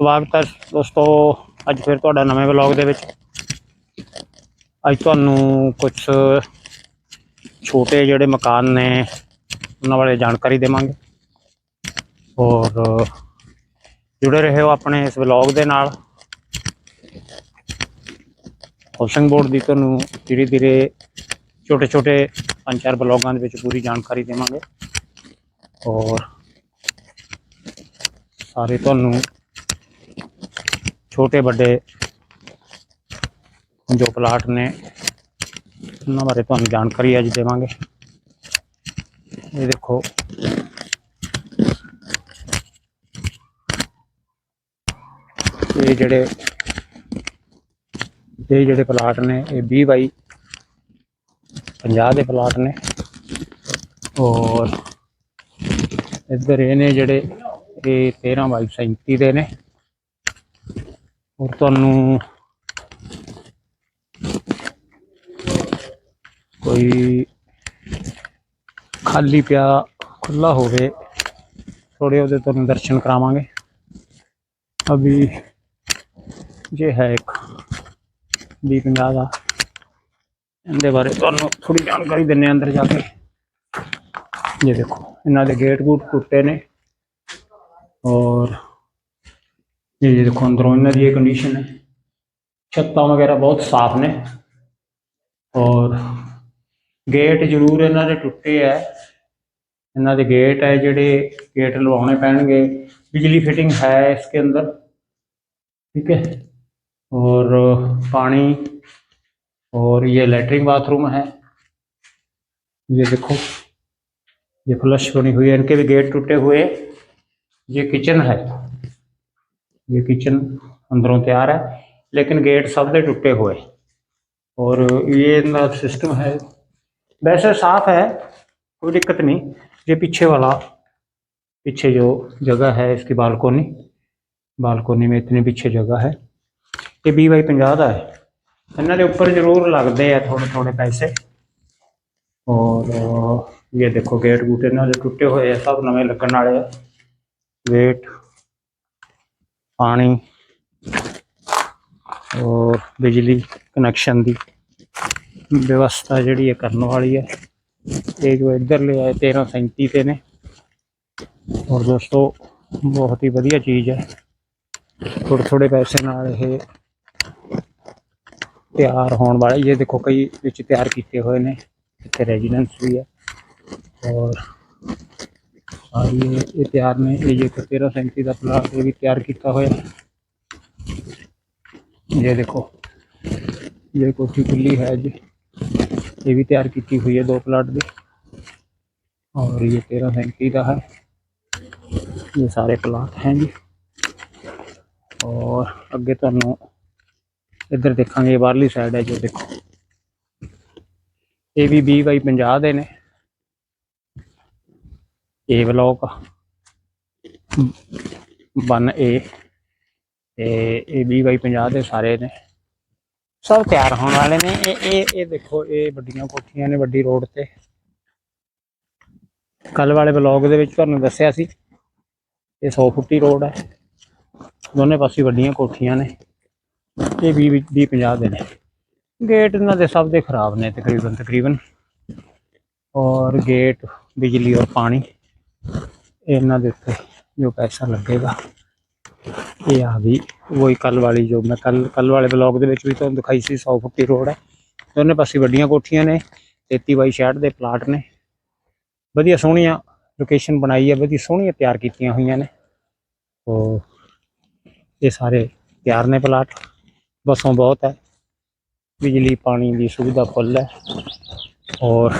ਸਵਾਗਤ ਹੈ ਦੋਸਤੋ, ਅੱਜ ਫਿਰ ਤੁਹਾਡਾ ਨਵੇਂ ਵਲੌਗ ਦੇ ਵਿੱਚ। ਅੱਜ ਤੁਹਾਨੂੰ ਕੁਝ ਛੋਟੇ ਜਿਹੜੇ ਮਕਾਨ ਨੇ, ਉਹਨਾਂ ਬਾਰੇ ਜਾਣਕਾਰੀ ਦੇਵਾਂਗੇ। ਔਰ ਜੁੜੇ ਰਹੋ ਆਪਣੇ ਇਸ ਵਲੌਗ ਦੇ ਨਾਲ। ਹਾਊਸਿੰਗ ਬੋਰਡ ਦੀ ਤੁਹਾਨੂੰ ਧੀਰੇ ਧੀਰੇ ਛੋਟੇ ਛੋਟੇ ਪੰਜ ਚਾਰ ਬਲੌਗਾਂ ਦੇ ਵਿੱਚ ਪੂਰੀ ਜਾਣਕਾਰੀ ਦੇਵਾਂਗੇ। ਔਰ ਸਾਰੇ ਤੁਹਾਨੂੰ ਛੋਟੇ ਵੱਡੇ ਜੋ ਪਲਾਟ ਨੇ, ਉਹਨਾਂ ਬਾਰੇ ਤੁਹਾਨੂੰ ਜਾਣਕਾਰੀ ਅੱਜ ਦੇਵਾਂਗੇ। ਇਹ ਦੇਖੋ। ਇਹ ਜਿਹੜੇ ਇਹ ਜਿਹੜੇ ਪਲਾਟ ਨੇ, ਇਹ 20 ਬਾਈ 50 ਦੇ ਪਲਾਟ ਨੇ। ਔਰ ਇੱਧਰ ਇਹ ਨੇ ਜਿਹੜੇ, ਇਹ 13 ਬਾਈ 37 ਦੇ ਨੇ। ਔਰ ਤੁਹਾਨੂੰ ਕੋਈ ਖਾਲੀ ਪਿਆ ਖੁੱਲਾ ਹੋਵੇ ਥੋੜੇ ਉਹਦੇ ਤੁਹਾਨੂੰ ਦਰਸ਼ਨ ਕਰਾਵਾਂਗੇ। ਅਭੀ ਇਹ ਹੈ ਇੱਕ ਵੀ ਪੰਜਾਹ ਦਾ, ਇਹਦੇ ਬਾਰੇ ਤੁਹਾਨੂੰ ਥੋੜੀ ਜਾਣਕਾਰੀ ਦਿੰਨੇ ਅੰਦਰ ਜਾ ਕੇ। ਇਹ ਦੇਖੋ, ਇਹਨਾਂ ਦੇ ਗੇਟ ਗੂਟ ਟੁੱਟੇ ਨੇ ਔਰ ਇਹ ਦੇਖੋ ਅੰਦਰੋਂ ਇਹਨਾਂ ਦੀ ਇਹ ਕੰਡੀਸ਼ਨ ਹੈ ਛੱਤਾਂ ਵਗੈਰਾ ਬਹੁਤ ਸਾਫ਼ ਨੇ ਔਰ ਗੇਟ ਜ਼ਰੂਰ ਇਹਨਾਂ ਦੇ ਟੁੱਟੇ ਹੈ ਇਹਨਾਂ ਦੇ ਗੇਟ ਹੈ ਜਿਹੜੇ ਗੇਟ ਲਵਾਉਣੇ ਪੈਣਗੇ ਬਿਜਲੀ ਫਿਟਿੰਗ ਹੈ इसके अंदर ठीक है और पानी और ये लेटरिन बाथरूम है ये देखो ये फ्लश बनी हुई है इनके भी गेट टूटे हुए ये किचन है ये किचन अंदरों तैयार है लेकिन गेट सब दे टूटे हुए और ये इनका सिस्टम है वैसे साफ है कोई दिक्कत नहीं ये पीछे वाला पीछे जो जगह है इसकी बालकोनी ਬਾਲਕੋਨੀ में इतनी पीछे जगह है ये ਵੀਹ ਬਾਈ 50 ਦਾ ਹੈ ਇਹਨਾਂ ਦੇ ਉੱਪਰ ਜ਼ਰੂਰ ਲੱਗਦੇ ਆ ਥੋੜੇ ਥੋੜੇ ਪੈਸੇ ਔਰ ਇਹ ਦੇਖੋ ਗੇਟ ਗੂਟ ਇਹਨਾਂ ਦੇ ਟੁੱਟੇ ਹੋਏ ਆ ਸਭ ਨਵੇਂ ਲੱਗਣ ਵਾਲੇ ਆ ਗੇਟ ਪਾਣੀ ਔਰ ਬਿਜਲੀ ਕਨੈਕਸ਼ਨ ਦੀ ਵਿਵਸਥਾ ਜਿਹੜੀ ਹੈ ਕਰਨ ਵਾਲੀ ਹੈ। ਇਹ ਜੋ ਇੱਧਰ ਲਿਆ 1337 ਤੇ ਨੇ। ਔਰ ਦੋਸਤੋ, ਬਹੁਤ ਹੀ ਵਧੀਆ ਚੀਜ਼ ਹੈ। ਥੋੜੇ ਥੋੜੇ ਪੈਸੇ ਨਾਲ ਇਹ ਤਿਆਰ ਹੋਣ ਵਾਲੇ ਇਹ ਦੇਖੋ, ਕਈ ਵਿੱਚ ਤਿਆਰ ਕੀਤੇ ਹੋਏ ਨੇ। ਇੱਥੇ ਰੈਜ਼ੀਡੈਂਸ ਵੀ ਹੈ। ਔਰ और ये इतिहार में ये एक तेरह सैंती का प्लाट भी तैयार किया हुआ ये देखो, ये कोठी खुली है जी ये भी तैयार की हुई है दो प्लाट भी। और ये तेरह सैंती का है। ये सारे प्लाट हैं जी। और अगे थानू इधर देखा ये बारली साइड है जो देखो। ये भी बाई पंजा देने ਇਹ ਬਲੌਕ 1A ਤੇ ਇਹ 20 ਬਾਈ 50 ਦੇ ਸਾਰੇ ਨੇ। ਸਭ ਤਿਆਰ ਹੋਣ ਵਾਲੇ ਨੇ। ਇਹ ਇਹ ਇਹ ਦੇਖੋ, ਇਹ ਵੱਡੀਆਂ ਕੋਠੀਆਂ ਨੇ ਵੱਡੀ ਰੋਡ ਤੇ। ਕੱਲ ਵਾਲੇ ਬਲੌਗ ਦੇ ਵਿੱਚ ਤੁਹਾਨੂੰ ਦੱਸਿਆ ਸੀ, ਇਹ 100 ਫੁੱਟੀ ਰੋਡ ਹੈ। ਦੋਨੇ ਪਾਸੇ ਵੱਡੀਆਂ ਕੋਠੀਆਂ ਨੇ। ਇਹ 20 ਵੀਹ 50 ਦੇ ਨੇ। ਗੇਟ ਇਹਨਾਂ ਦੇ ਸਭ ਦੇ ਖਰਾਬ ਨੇ ਤਕਰੀਬਨ ਤਕਰੀਬਨ। ਔਰ ਗੇਟ, ਬਿਜਲੀ ਔਰ ਪਾਣੀ। ਇਹਨਾਂ ਦੇ ਉੱਤੇ ਜੋ ਪੈਸਾ ਲੱਗੇਗਾ। ਇਹ ਆ ਵੀ ਵਹੀ ਕੱਲ ਵਾਲੀ ਜੋ ਮੈਂ ਕੱਲ ਕੱਲ ਵਾਲੇ ਬਲੌਗ ਦੇ ਵਿੱਚ ਵੀ ਤੁਹਾਨੂੰ ਦਿਖਾਈ ਸੀ 100 ਫੁੱਟੀ ਰੋਡ ਹੈ। ਦੋਨੇ ਪਾਸੇ ਵੱਡੀਆਂ ਕੋਠੀਆਂ ਨੇ 33 ਬਾਈ 66 ਦੇ ਪਲਾਟ ਨੇ। ਵਧੀਆ ਸੋਹਣੀਆਂ ਲੋਕੇਸ਼ਨ ਬਣਾਈ ਹੈ, ਵਧੀਆ ਸੋਹਣੀਆਂ ਤਿਆਰ ਕੀਤੀਆਂ ਹੋਈਆਂ ਨੇ। ਉਹ ਇਹ ਸਾਰੇ ਤਿਆਰ ਨੇ ਪਲਾਟ। ਬਸੋਂ ਬਹੁਤ ਹੈ। ਬਿਜਲੀ, ਪਾਣੀ ਦੀ ਸੁਵਿਧਾ ਫੁੱਲ ਹੈ। ਔਰ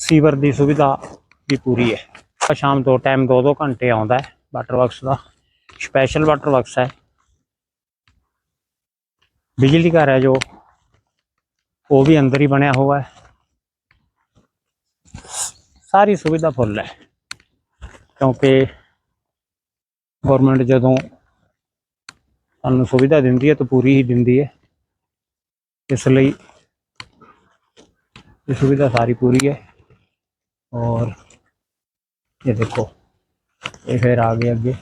ਸੀਵਰ ਦੀ ਸੁਵਿਧਾ ਵੀ ਪੂਰੀ ਹੈ। ਸ਼ਾਮ ਦੋ ਟਾਈਮ ਦੋ ਦੋ ਘੰਟੇ ਆਉਂਦਾ ਹੈ ਵਾਟਰ ਵਰਕਸ ਦਾ। ਸਪੈਸ਼ਲ ਵਾਟਰ ਵਰਕਸ ਹੈ। ਬਿਜਲੀ ਘਰ ਹੈ ਜੋ, ਉਹ ਵੀ ਅੰਦਰ ਹੀ ਬਣਿਆ ਹੋਇਆ ਹੈ। ਸਾਰੀ ਸੁਵਿਧਾ ਫੁੱਲ ਹੈ। ਕਿਉਂਕਿ ਗਵਰਨਮੈਂਟ ਜਦੋਂ ਸਾਨੂੰ ਸੁਵਿਧਾ ਦਿੰਦੀ ਹੈ ਤਾਂ ਪੂਰੀ ਹੀ ਦਿੰਦੀ ਹੈ। ਇਸ ਲਈ ਇਹ ਸੁਵਿਧਾ ਸਾਰੀ ਪੂਰੀ ਹੈ। और ये देखो, ये फिर आगे आगे।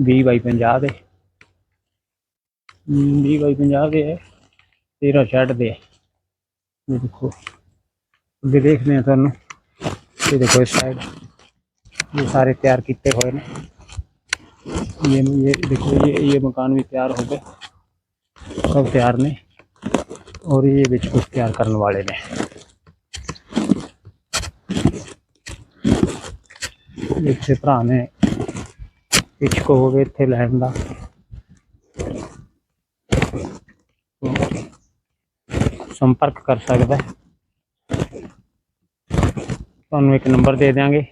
भी बाई पंजाब है। हम्म, भी बाई पंजाब दे है। तेरह शर्ट दे। ये देखो अगे देखने हैं थानू ये देखो, इस साइड ये सारे तैयार किए हुए ने ये ये देखो, ये ये मकान भी तैयार हो गए। सब तैयार नहीं और ये बिच कुछ तैयार करने वाले ने ਇੱਥੇ ਭਰਾ ਨੇ ਇਚਕੋ ਹੋ ਗਏ ਇੱਥੇ ਲੈਣ ਦਾ ਸੰਪਰਕ ਕਰ ਸਕਦਾ ਹੈ ਤੁਹਾਨੂੰ ਇੱਕ ਨੰਬਰ ਦੇ ਦਿਆਂਗੇ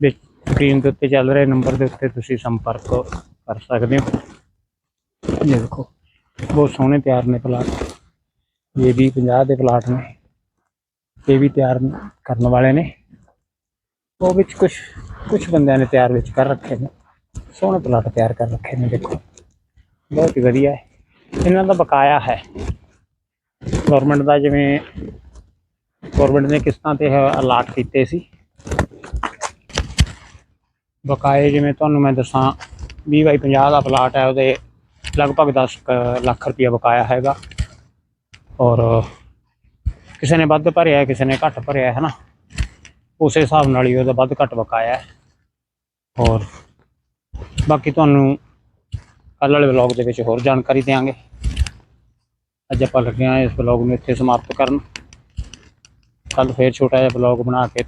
ਵਿੱਚ ਸਕਰੀਨ ਦੇ ਉੱਤੇ ਚੱਲ ਰਹੇ ਨੰਬਰ ਦੇ ਉੱਤੇ ਤੁਸੀਂ ਸੰਪਰਕ ਕਰ ਸਕਦੇ ਹੋ ਇਹ ਦੇਖੋ ਬਹੁਤ ਸੋਹਣੇ ਤਿਆਰ ਨੇ ਪਲਾਟ ਇਹ ਵੀ 50 ਦੇ ਪਲਾਟ ਨੇ। ਇਹ ਵੀ ਤਿਆਰ ਕਰਨ ਵਾਲੇ ਨੇ। ਉਹ ਵਿੱਚ ਕੁਝ ਕੁਝ ਬੰਦਿਆਂ ਨੇ ਤਿਆਰ ਵਿੱਚ ਕਰ ਰੱਖੇ ਨੇ। ਸੋਹਣੇ ਪਲਾਟ ਤਿਆਰ ਕਰ ਰੱਖੇ ਨੇ, ਦੇਖੋ। ਬਹੁਤ ਹੀ ਵਧੀਆ ਹੈ। ਇਹਨਾਂ ਦਾ ਬਕਾਇਆ ਹੈ। ਗਵਰਨਮੈਂਟ ਦਾ ਜਿਵੇਂ ਗਵਰਨਮੈਂਟ ਨੇ ਕਿਸ਼ਤਾਂ ਤੇ ਅਲਾਟ ਕੀਤੇ ਸੀ। ਬਕਾਏ ਜਿਵੇਂ ਤੁਹਾਨੂੰ ਮੈਂ ਦੱਸਾਂ 20 ਬਾਈ 50 ਦਾ ਪਲਾਟ ਹੈ, ਉਹਦੇ ਲਗਭਗ 10 ਕੁ ਲੱਖ ਰੁਪਇਆ ਬਕਾਇਆ ਹੈਗਾ। ਔਰ ਕਿਸੇ ਨੇ ਵੱਧ ਭਰਿਆ, ਕਿਸੇ ਨੇ ਘੱਟ ਭਰਿਆ ਹੈ ਨਾ ਉਸੇ ਹਿਸਾਬ ਨਾਲ ਹੀ ਉਹਦਾ ਵੱਧ ਘੱਟ ਬਕਾਇਆ ਔਰ ਬਾਕੀ ਤੁਹਾਨੂੰ ਕੱਲ੍ਹ ਵਾਲੇ ਵਲੌਗ ਦੇ ਵਿੱਚ ਹੋਰ ਜਾਣਕਾਰੀ ਦੇਵਾਂਗੇ ਅੱਜ ਆਪਾਂ ਲੱਗੇ ਹਾਂ ਇਸ ਵਲੌਗ ਨੂੰ ਇੱਥੇ ਸਮਾਪਤ ਕਰਨ। ਕੱਲ ਫੇਰ ਛੋਟਾ ਜਿਹਾ ਵਲੌਗ ਬਣਾ ਕੇ